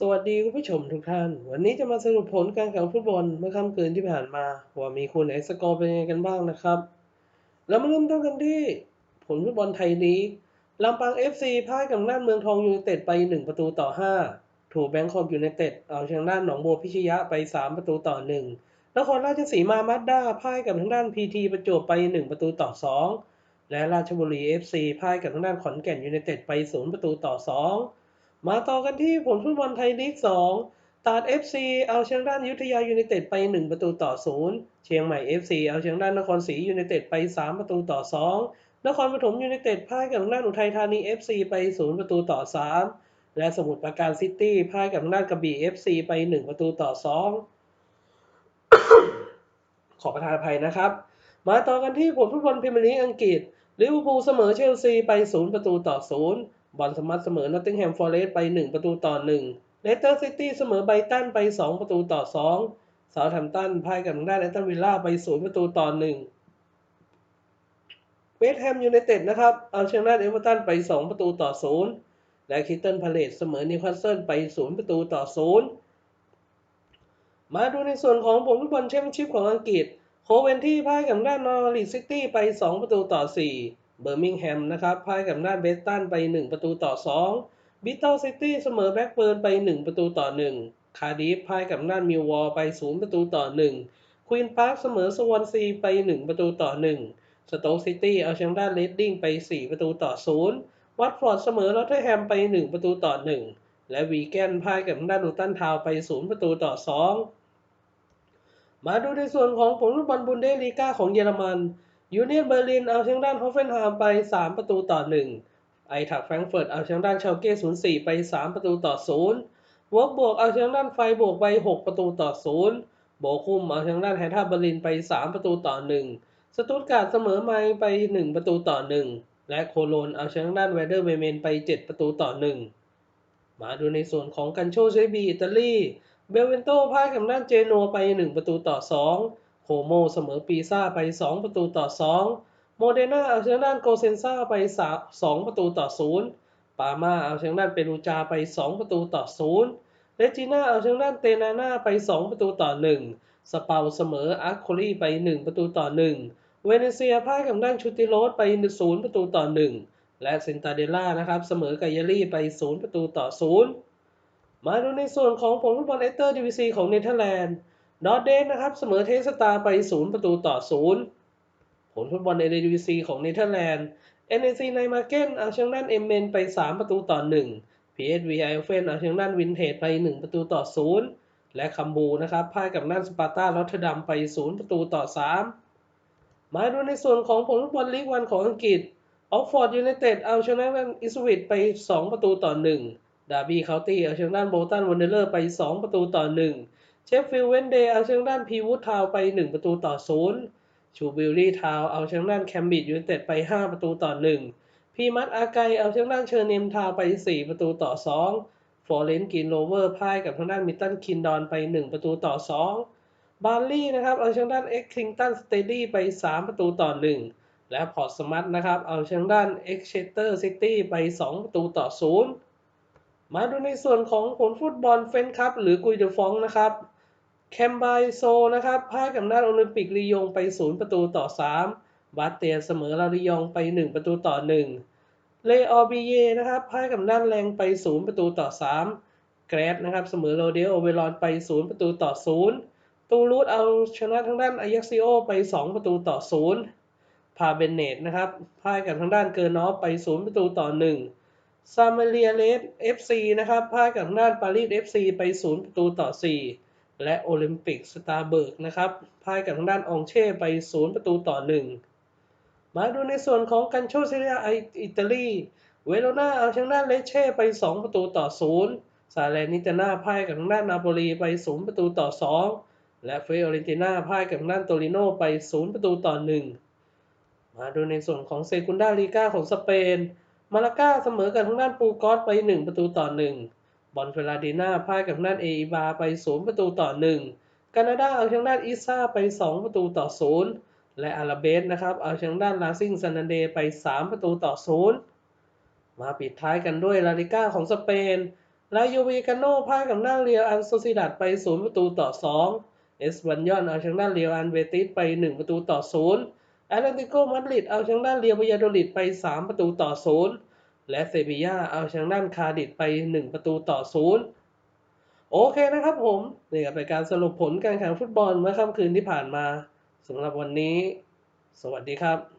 สวัสดีคุณผู้ชมทุกท่าน วันนี้จะมาสรุปผลการแข่งฟุตบอลเมื่อค่ำคืนที่ผ่านมา ว่ามีคู่ไหนสกอร์เป็นยังไงกันบ้างนะครับ เรามาเริ่มต้นกันที่ ผลฟุตบอลไทยลีกลำปาง FC พ่ายกับน่านเมืองทองยูไนเต็ดไป 1 ประตูต่อ 5 ถูกแบงคอกยูไนเต็ดเอาชนะหนองบัวพิชยะไป 3 ประตูต่อ 1นครราชสีมามัดด้าพ่ายกับทางด้านพีทีประจวบไป 1 ประตูต่อ 2 และราชบุรี FC พ่ายกับทางด้านขอนแก่นยูไนเต็ดไป 0 ประตูต่อ 2 มาต่อกันที่ผลฟุตบอลไทยลีก 2 ตาด FC เอาชนะด้านยุทธยายูไนเต็ดไป 1 ประตูต่อ 0 เชียงใหม่ FC เอาชนะด้านนครศรียูไนเต็ดไป 3 ประตูต่อ 2 นครปฐมยูไนเต็ดพ่ายกับทางด้านอุทัยธานี FC ไป 0 ประตูต่อ 3 และสมุทรปราการซิตี้พ่ายกับทางด้านกระบี่ FC ไป 1 ประตูต่อ 2 ขอประทานอภัยนะครับ มาต่อกันที่ผลฟุตบอลพรีเมียร์ลีกอังกฤษลิเวอร์พูลเสมอเชลซีไป 0 ประตูต่อ 0 บอลสมัตเสมอนอตติงแฮมฟอร์เรสต์ไป 1 ประตูต่อ1เลสเตอร์ซิตี้เสมอไบตันไป 2 ประตูต่อ2เซาท์แฮมตันพ่ายกับทางด้านแอตตันวิลล่าไป 0 ประตูต่อ1เวสต์แฮมยูไนเต็ดนะครับ เอาชนะเอเวอร์ตันไป 2 ประตูต่อ 0 และคิตเติลพาเลตเสมอนิวคาสเซิลไป 0 ประตูต่อ 0 มาดูในส่วนของผลฟุตบอลแชมเปี้ยนชิพของอังกฤษ โคเวนที่พ่ายกับด้านนอริซิตี้ไป 2 ประตูต่อ 4 เบอร์มิงแฮมนะครับพ่ายกับด้านเบสตันไป 1 ประตูต่อ 2 บิตเทิลซิตี้เสมอแบ็กเบิร์นไป 1 ประตูต่อ 1 คาร์ดิฟพ่ายกับด้านมิลวอลไป 0 ประตูต่อ 1 ควีนพาร์คเสมอสวอนซีไป 1 ประตูต่อ 1 สโต๊กซิตี้เอาชนะด้านเลดดิ้งไป 4 ประตูต่อ 0 วัตฟอร์ดเสมอลอตเทอร์แฮมไป 1 ประตูต่อ 1 และวีแกนพ่ายกับด้านลูตันทาวไป 0 ประตูต่อ 2 มาดูในส่วนของผลฟุตบอลบุนเดสลีกาของเยอรมัน ยูเนียนเบอร์ลินเอาชนะด้านฮอฟเฟนไฮม์ไป 3 ประตูต่อ 1 ไอถักแฟรงเฟิร์ตเอาชนะด้านชาลเก้04 ไป 3 ประตูต่อ 0วอกบวกเอาชนะด้านไฟบวกไป 6 ประตูต่อ 0 โบคุมเอาชนะด้านแฮท่าเบอร์ลินไป 3 ประตูต่อ 1 สตุตการ์ดเสมอไมไป 1 ประตูต่อ 1 และโคโลนเอาชนะด้านเวเดอร์เบเมนไป 7 ประตูต่อ 1 มาดูในส่วนของกันโชเซบีอิตาลี เบลเวนโตพ่ายกับด้านเจโนไป 1 ประตูต่อ 2 โคโมเสมอปีซ่าไป 2 ประตูต่อ 2 โมเดนาเอาชนะด้านโกเซนซาไป 2 ประตูต่อ 0 ปามาเอาชนะด้านเปรูจาไป 2 ประตูต่อ 0 เลจิน่าเอาชนะด้านเตนาน่าไป 2 ประตูต่อ 1 สเปาเสมออาร์โคลีไป 1 ประตูต่อ 1 เวเนเซียพ่ายกับด้านชูติโรสไป 0 ประตูต่อ 1 และเซนตาเดล่านะครับเสมอกับยารี่ไป 0 ประตูต่อ 0 มาดูในส่วนของผลฟุตบอลเอสเตอร์ดีวีซีของเนเธอร์แลนด์ นอร์เดนนะครับ เสมอเทสตาไป 0 ประตูต่อ 0 ผลฟุตบอลในดีวีซีของเนเธอร์แลนด์ NEC ไนมาเก้นเอาชนะด้านเอเมนไป 3 ประตูต่อ 1 PSV ไอเฟนเอาชนะด้านวินเทจไป 1 ประตูต่อ 0 และคัมบูนะครับพ่ายกับด้านสปาร์ตาลอตเทอร์ดัมไป 0 ประตูต่อ 3 มาดูในส่วนของผลฟุตบอลลีกวันของอังกฤษออกฟอร์ดยูไนเต็ดเอาชนะด้านอิสวิตไป 2 ประตูต่อ 1 ดาร์บี้เคาน์ตี้เอาชนะด้านโบตันวันเดอร์ไป 2 ประตูต่อ 1 เชฟฟิลด์เวนเดย์เอาชนะด้านพีวูดทาวไป 1 ประตูต่อ 0 ชูบิลลี่ทาวเอาชนะด้านแคมบิดยูไนเต็ดไป 5 ประตูต่อ 1 พีมัตอาไกเอาชนะด้านเชอร์เนมทาวไป 4 ประตูต่อ 2ฟอร์เรนกินโรเวอร์พ่ายกับทางด้านมิตตันคินดอนไป 1 ประตูต่อ 2 บาร์ลี่นะครับเอาชนะด้านเอ็กคิงตันสเตดี้ไป 3 ประตูต่อ 1 และพอร์ตสมัตนะครับเอาชนะด้านเอ็กเชสเตอร์ซิตี้ไป 2 ประตูต่อ 0 มาดูในส่วนของผลฟุตบอลเฟนคัพหรือกุยเดฟองนะครับ แคมไบโซนะครับพ่ายกับด้านโอลิมปิกลียงไป 0 ประตูต่อ 3 บาสเตียเสมอลาลียงไป 1 ประตูต่อ 1 เลออบีเยนะครับพ่ายกับด้านแรงไป 0 ประตูต่อ 3 แกรดนะครับเสมอโรเดโอเวลอนไป 0 ประตูต่อ 0 ตูรูดเอาชนะทางด้านอายักซิโอไป 2 ประตูต่อ 0 พาเบนเนตนะครับพ่ายกับทางด้านเกอร์นอฟไป 0 ประตูต่อ 1 ซามาเรียเลสเอฟซีนะครับพ่ายกับทางด้านปารีสเอฟซีไป 0 ประตูต่อ 4 และโอลิมปิกสตาร์เบิร์กนะครับพ่ายกับทางด้านองเช่ไป 0 ประตูต่อ 1 มาดูในส่วนของกันโชเซียอิตาลี เวโรนาเอาชนะด้านเลเช่ไป 2 ประตูต่อ 0 ซาเลนิตาน่าพ่ายกับทางด้านนาโปลีไป 0 ประตูต่อ 2 และเฟอเรนติน่าพ่ายกับทางด้านโตริโนไป 0 ประตูต่อ 1 มาดูในส่วนของเซกุนดาลีกาของสเปน มาลาก้าเสมอกับทางด้านปูกอสไป 1 ประตูต่อ 1 บอลเฟลาดีนาพ่ายกับทางด้านเออีบาไป 0 ประตูต่อ1แคนาดาเอาชนะด้านอิซ่าไป 2 ประตูต่อ 0 และอาราเบสนะครับเอาชนะด้านลาซิงซันนันเดไป 3 ประตูต่อ 0 มาปิดท้ายกันด้วยลาลิก้าของสเปนลายเวกาโนพ่ายกับหน้าเรียลอันโซซิดัดไป 0 ประตูต่อ 2 เอสบันยอนเอาชนะเรียลอันเวติสไป 1 ประตูต่อ 0แอตเลติโกมาดริดเอาชนะเรียลบายาโดลิดไป 3 ประตูต่อ 0 และเซบีย่าเอาชนะคาร์ดิดไป 1 ประตูต่อ0โอเคนะครับผมนี่ก็เป็นการสรุปผลการแข่งฟุตบอลเมื่อค่ำคืนที่ผ่านมาสำหรับวันนี้ สวัสดีครับ